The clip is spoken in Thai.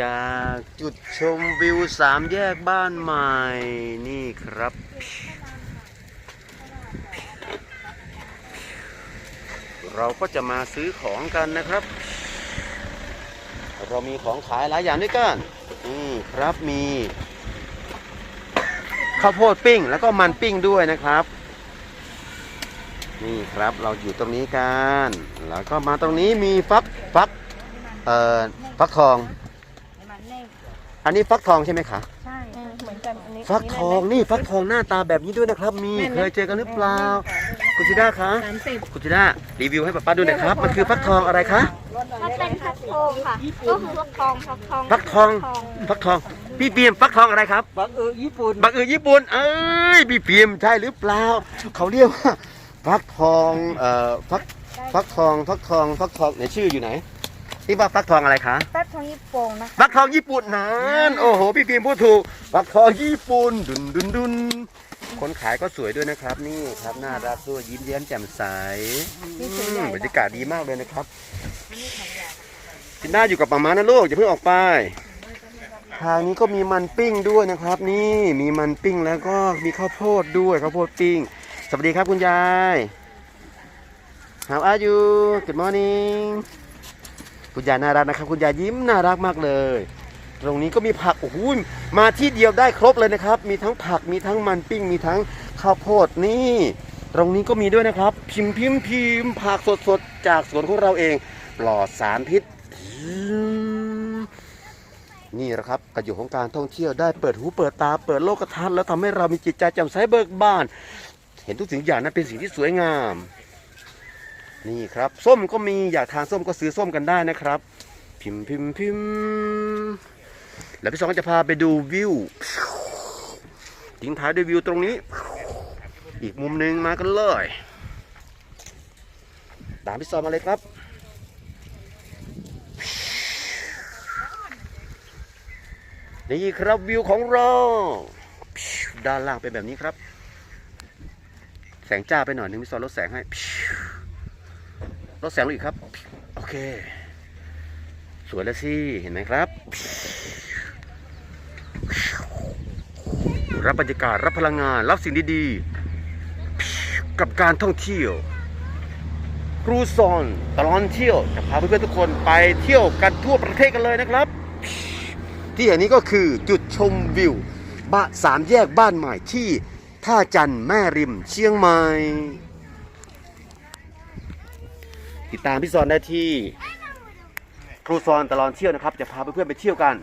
จากจุดชมวิวสามแยกบ้านใหม่นี่ครับ เราก็จะมาซื้อของกันนะครับ เรามีของขายหลายอย่างด้วยกันนี่ครับมีข้าวโพดปิ้งแล้วก็มันปิ้งด้วยนะครับ นี่ครับเราอยู่ตรงนี้กัน แล้วก็มาตรงนี้มีฟักฟักเอ่อฟักทอง อันนี้ฟักทองใช่ไหมคะใช่เหมือนกันอันนี้ฟักทองนี่ฟักทองหน้าตาแบบนี้ด้วยนะครับ มีเคยเจอกันหรือเปล่า คุณจิด้าคะสามสิบคุณจิด้ารีวิวให้ป้าป้าดูหน่อยครับมันคือฟักทองอะไรคะถ้าเป็นฟักทองค่ะก็คือฟักทองฟักทองฟักทองฟักทองพี่เปียมฟักทองอะไรครับบังเอิญญี่ปุ่นบักเอือญี่ปุ่นเอ้ยพี่เปียมใช่หรือเปล่าเขาเรียกว่าฟักทองเอ่อฟักฟักทองฟักทองฟักทองไหนชื่ออยู่ไหน ที่ว่าฟักทองอะไรคะแป๊บทองญี่ปุ่นนะคะฟักทองญี่ปุ่นนั้นโอ้โห พี่พิมพ์พูดถูกฟักทองญี่ปุ่นดุนดุนดุนคนขายก็สวยด้วยนะครับ นี่ครับน่ารักด้วยยิ้มแย้มแจ่มใสอืมบรรยากาศดีมากเลยนะครับจินด้าอยู่กับปามานะลูกอย่าเพิ่งออกไป ทางนี้ก็มีมันปิ้งด้วยนะครับ นี่มีมันปิ้งแล้วก็มีข้าวโพดด้วยข้าวโพดปิ้ง สวัสดีครับคุณยาย How are you Good morning คุณยายน่ารักนะครับ คุณยายยิ้มน่ารักมากเลย ตรงนี้ก็มีผักโอ้โหมาที่เดียวได้ครบเลยนะครับ มีทั้งผักมีทั้งมันปิ้ง มีทั้งข้าวโพดนี่ ตรงนี้ก็มีด้วยนะครับ พิมพ์พิมพ์พิมพ์ผักสดๆจากสวนของเราเอง ปลอดสารพิษนี่แหละครับประโยชน์ของการท่องเที่ยวได้เปิดหูเปิดตาเปิดโลกทัศน์แล้วทำให้เรามีจิตใจแจ่มใสเบิกบาน เห็นทุกสิ่งอย่างนั้นเป็นสิ่งที่สวยงาม นี่ครับ ส้มก็มีอยากทานส้มก็ซื้อส้มกันได้นะครับ พิมพ์พิมพิมแล้วพี่สองก็จะพาไปดูวิวทิ้งท้ายด้วยวิวตรงนี้ อีกมุมหนึ่งมากันเลย ตามพี่ซอมมาเลยครับนี่ครับวิวของเราด้านล่างเป็นแบบนี้ครับ แสงจ้าไปหน่อยนึงพี่ซอลดแสงให้ ลดแสงลงอีกครับ โอเค สวยแล้วสิ เห็นไหมครับ รับบรรยากาศ รับพลังงาน รับสิ่งดีๆ กับการท่องเที่ยว ครูซอนตลอดเที่ยว จะพาเพื่อนๆทุกคนไปเที่ยวกันทั่วประเทศกันเลยนะครับ ที่เห็นนี้ก็คือจุดชมวิวบ้านสามแยกบ้านใหม่ที่ท่าจันแม่ริมเชียงใหม่ ติดตามพี่ซอนได้ที่ครูซอนตลอดเที่ยวนะครับ จะพาเพื่อนๆไปเที่ยวกัน